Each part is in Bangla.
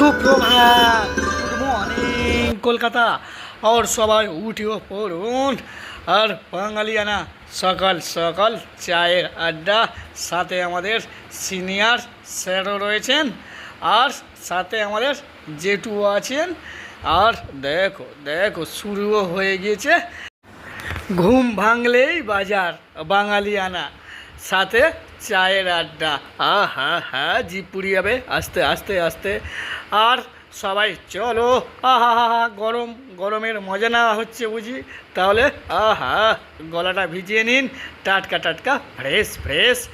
সুপ্রভাত। Good morning Kolkata. আর সবাই উঠিও পড়ুন। আর বাঙালিয়ানা, সকাল সকাল চায়ের আড্ডা। সাথে আমাদের সিনিয়র স্যারও রয়েছেন। আর সাথে আমাদের জেঠু আছেন। আর দেখো দেখো, শুরুও হয়ে গিয়েছে। ঘুম ভাঙলেই বাজার, বাঙালিয়ানা। সাথে চায়ের আড্ডা। হা হা হা জিপ পুড়িয়ে যাবে। আস্তে আস্তে আস্তে। আর সবাই চলো। আহা গরম, গরমের মজা নেওয়া হচ্ছে বুঝি? তাহলে আহা গলাটা ভিজিয়ে নিন। টাটকা টাটকা, ফ্রেশ ফ্রেশ।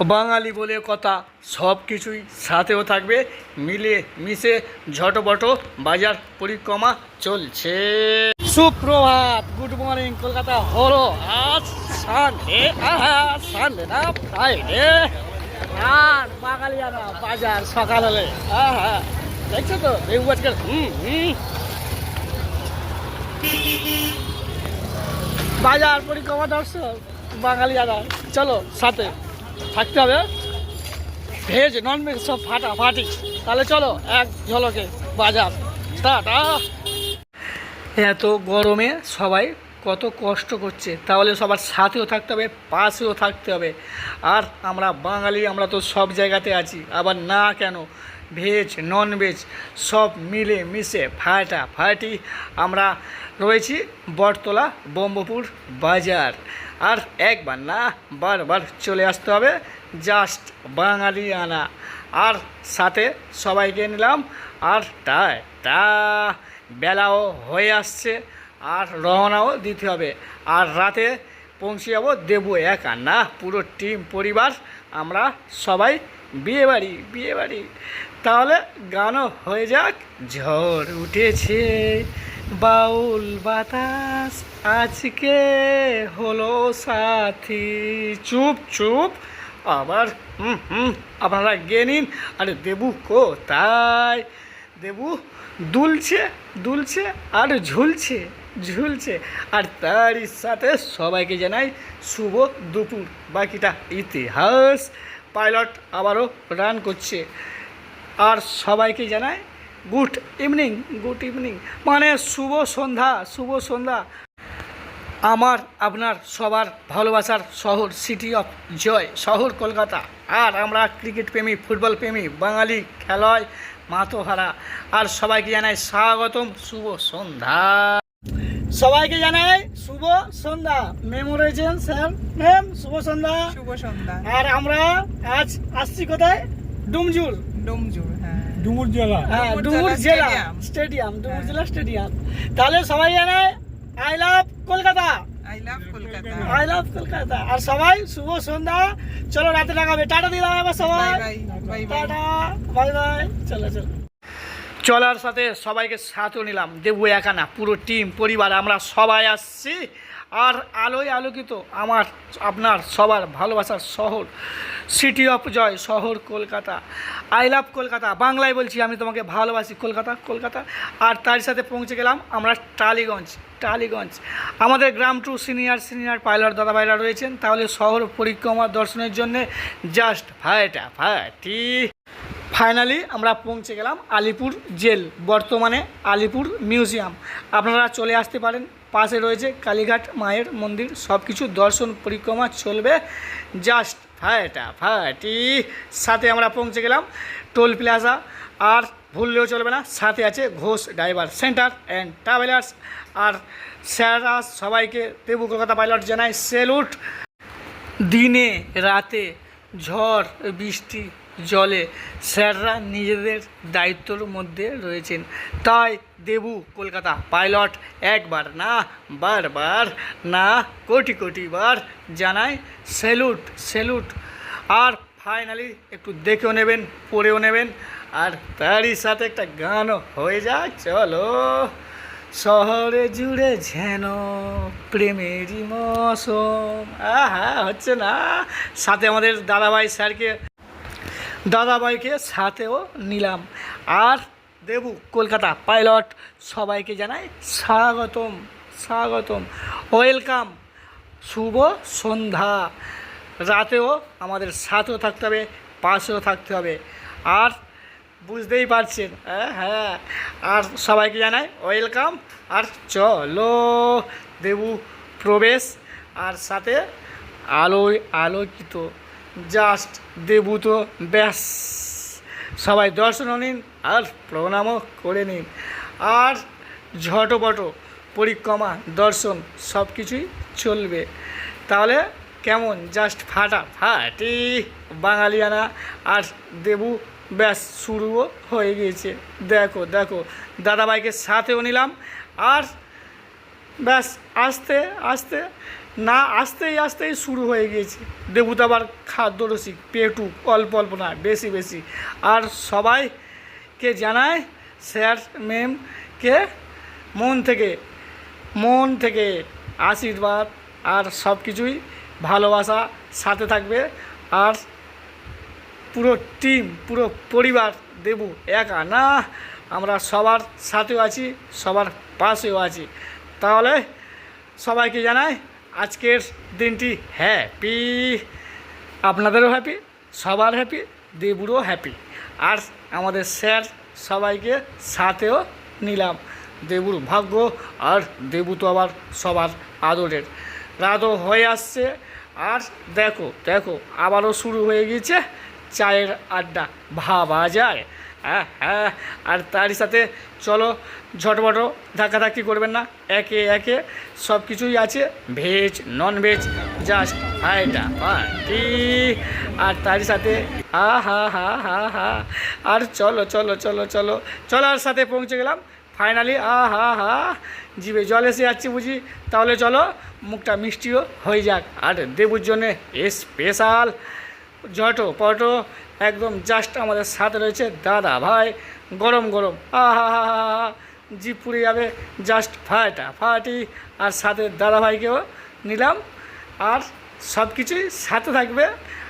বাঙালি বলে কথা, সব কিছুই সাথেও থাকবে। মিলে, মিশে, ঝটপট বাজার পরিক্রমা চলছে। সুপ্রভাত, গুড মর্নিং, কলকাতা হলো। আজ সানডে সানডে না ফ্রাইডে আর বাঙালিয়ানা বাজার সকাল। হলে আহা, দেখছ তো? দেখব আজকে হুম হুম। বাজার পরিক্রমা দর্শক, বাঙালিয়ানা, চলো, সাথে থাকতে হবে। ভেজ নন ভেজ সব ফাটা ফাটি। তাহলে চলো, এক ঝলকে বাজার স্টার্ট এত গরমে সবাই কত কষ্ট করছে। তাহলে সবার সাথেও থাকতে হবে, পাশেও থাকতে হবে। আর আমরা বাঙালি, আমরা তো সব জায়গাতে আছি। আবার না কেন? ভেজ নন ভেজ সব মিলে মিশে ফাটা ফাটি আমরা রয়েছি বটতলা বম্বপুর বাজার। আর একবার না, বারবার চলে আসতে হবে জাস্ট বাঙালি আনা। আর সাথে সবাইকে নিলাম, আর টা টা, বেলাও হয়ে আসছে। আর রওনাও দিতে হবে। আর রাতে পৌঁছে যাব দেবো একা। না, পুরো টিম, পরিবার, আমরা সবাই বিয়ে বাড়ি বিয়ে বাড়ি তাহলে গানও হয়ে যাক। ঝড় উঠেছে, বাউল বাতাস আজকে হলো সাথী। চুপ চুপ, আবার হুম হুম, আপনারা গিয়ে নিন। আরে দেবু কোথায়? দেবু দুলছে দুলছে আর ঝুলছে। ঝুলছে। আর তারই সাথে সবাইকে জানাই শুভ দুপুর। বাকিটা ইতিহাস। পাইলট আবারও রান করছে। আর সবাইকে জানাই গুড ইভিনিং গুড ইভিনিং মানে শুভ সন্ধ্যা শুভ সন্ধ্যা। আমার, আপনার, সবার ভালোবাসার শহর সিটি অফ জয় শহর কলকাতা। আর আমরা ক্রিকেট প্রেমী ফুটবল প্রেমী, বাঙালি খেলায় মাতোহারা। আর সবাইকে জানাই স্বাগতম, শুভ সন্ধ্যা। সবাইকে জানাই শুভ সন্ধ্যা। রয়েছেন স্যার ম্যাম শুভ সন্ধ্যা। শুভ সন্ধ্যা। আর আমরা আজ আসছি কোথায়? ডুমজুর। ডোমজুর হ্যাঁ। ডুমুর জেলা। হ্যাঁ ডুমুর জেলা স্টেডিয়াম। ডুমুর হ্যাঁ। জেলা স্টেডিয়াম। তাহলে সবাই জানায় I love Kolkata. I love Kolkata. I love Kolkata. আর সবাই শুভ সন্ধ্যা। চলো রাতে লাগাবে টাটা দিলাম এবার সবাই। Bye bye bye bye tata. Bye bye চলো চলো। চলার সাথে সবাইকে সাথেও নিলাম। দেবু একা না, পুরো টিম পরিবার, আমরা সবাই আসছি। আর আলোয় আলোকিত আমার, আপনার সবার ভালোবাসার শহর সিটি অফ জয় শহর কলকাতা। I love Kolkata. বাংলায় বলছি, আমি তোমাকে ভালোবাসি। কলকাতা কলকাতা। আর তার সাথে পৌঁছে গেলাম আমরা টালিগঞ্জ টালিগঞ্জ। আমাদের গ্রাম টু সিনিয়র সিনিয়র পাইলট দাদা ভাইরা রয়েছেন। তাহলে শহর পরিক্রমা দর্শনের জন্যে জাস্ট ভাইটা ফাটি ফাইনালি আমরা পৌঁছে গেলাম আলিপুর জেল, বর্তমানে আলিপুর মিউজিয়াম। আপনারা চলে আসতে পারেন, পাশে রয়েছে কালীঘাট মায়ের মন্দির সব কিছু দর্শন পরিক্রমা চলবে। জাস্ট ফাটা ফাটি সাথে আমরা পৌঁছে গেলাম টোল প্লাজা, আর ভুললেও চলবে না, সাথে আছে Ghosh driver centre and travellers আর স্যাররা সবাইকে দেবু কলকাতা পাইলট জানাই, সেলুট। দিনে রাতে ঝড়, বৃষ্টি জলে স্যাররা নিজেদের দায়িত্বর মধ্যে রয়েছেন। তাই দেবু কলকাতা পাইলট একবার না, বারবার না, কোটি কোটি বার জানায় স্যালুট স্যালুট আর ফাইনালি একটু দেখেও নেবেন, পড়েও নেবেন। আর তারই সাথে একটা গানও হয়ে যায় চলো। শহরে জুড়ে যেন প্রেমেরই মৌসুম। আহা, হচ্ছে না। সাথে আমাদের দাদাভাই স্যারকে দাদাভাইকে সাথেও নিলাম। আর দেবু, কলকাতা পাইলট, সবাইকে জানাই স্বাগতম স্বাগতম। ওয়েলকাম, শুভ সন্ধ্যা। রাতেও আমাদের সাথেও থাকতে হবে, পাশেও থাকতে হবে। আর বুঝতেই পারছেন হ্যাঁ হ্যাঁ। আর সবাইকে জানাই ওয়েলকাম। আর চলো দেবু প্রবেশ। আর সাথে আলোয় আলোকিত জাস্ট দেবু তো ব্যাস। সবাই দর্শনও নিন আর প্রণামও করে নিন। আর ঝটপট পরিক্রমা, দর্শন সব কিছুই চলবে। তাহলে কেমন? জাস্ট ফাটা ফাটি বাঙালিয়ানা আর দেবু, ব্যাস, শুরুও হয়ে গিয়েছে। দেখো দেখো, দাদাভাইকে সাথেও নিলাম। আর ব্যাস, আস্তে আস্তে না, আস্তেই আস্তেই শুরু হয়ে গিয়েছে। দেবুত আবার খাদ্য রসিক, পেটু, অল্প অল্প না বেশি বেশি। আর সবাইকে জানায় স্যার ম্যামকে মন থেকে মন থেকে আশীর্বাদ আর সব কিছুই ভালোবাসা সাথে থাকবে। আর পুরো টিম, পুরো পরিবার, দেবু একা না, আমরা সবার সাথেও আছি, সবার পাশেও আছি। তাহলে সবাইকে জানাই আজকের দিনটি হ্যাপি আপনাদেরও হ্যাপি সবার হ্যাপি দেবুরও হ্যাপি আর আমাদের স্যার সবাইকে সাথেও নিলাম। দেবুর ভাগ্য আর দেবু তো আবার সবার আদরের। রাতও হয়ে আসছে। আর দেখো দেখো, আবারও শুরু হয়ে গিয়েছে চায়ের আড্ডা। ভাবা যায়। হ্যাঁ হ্যাঁ আর তারই সাথে চলো, ঝটপট ধাক্কাধাক্কি করবেন না। একে একে সব কিছুই আছে, ভেজ নন ভেজ জাস্ট হাইটা পার্টি আর তারই সাথে, হা হা হা হা হা। আর চলো চলো চলো চলো, চলার সাথে পৌঁছে গেলাম। ফাইনালি আ, হা হা, জিভে জল এসে যাচ্ছে বুঝি। তাহলে চলো, মুখটা মিষ্টিও হয়ে যাক। আর দেবুর জন্যে স্পেশাল জটো পটো একদম জাস্ট আমাদের সাথে রয়েছে দাদা। ভাই, গরম গরম। আহা হা হা হা জিপ পুড়ে যাবে জাস্ট ফাটা, ফাটি। আর সাথে দাদা ভাইকেও নিলাম। আর সব কিছুই সাথে থাকবে।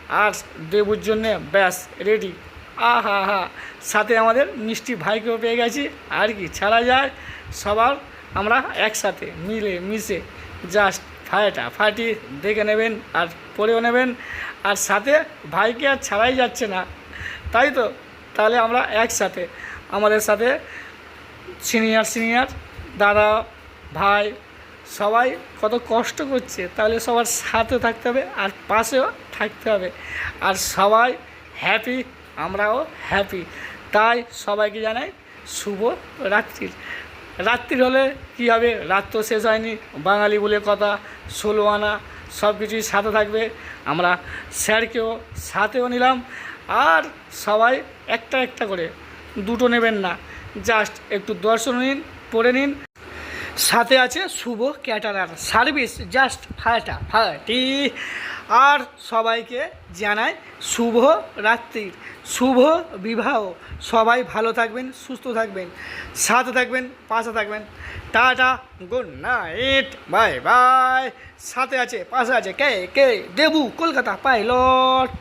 আর দেবুর জন্যে ব্যাস রেডি আহা হা সাথে আমাদের মিষ্টি ভাইকেও পেয়ে গেছি। আর কি, ছাড়া যায়। সবার আমরা একসাথে, মিলে, মিশে জাস্ট ফাটা ফাটি দেখে নেবেন আর পরেও নেবেন। আর সাথে ভাইকে আর ছাড়াই যাচ্ছে না। তাই তো? তাহলে আমরা একসাথে। আমাদের সাথে সিনিয়র সিনিয়র, দাদা, ভাই, সবাই কত কষ্ট করছে। তাহলে সবার সাথে থাকতে হবে আর পাশেও থাকতে হবে। আর সবাই হ্যাপি আমরাও হ্যাপি তাই সবাইকে জানাই শুভ রাত্রির রাত্রির হলে কী হবে? রাত তো শেষ হয়নি। বাঙালি বলে কথা ষোলো আনা সব কিছুই সাথে থাকবে। আমরা স্যারকেও সাথেও নিলাম। আর সবাই একটা একটা করে দুটো নেবেন না। জাস্ট একটু দর্শন নিন, পড়ে নিন। সাথে আছে শুভ ক্যাটারার সার্ভিস, জাস্ট ফাটা ফাটি আর সবাইকে জানাই শুভ রাত্রির শুভ বিবাহ। সবাই ভালো থাকবেন, সুস্থ থাকবেন, সাথে থাকবেন, পাশে থাকবেন। Tata good night bye bye সাথে আছে, পাশে আছে কে কে, দেবু, কলকাতা পাইলট।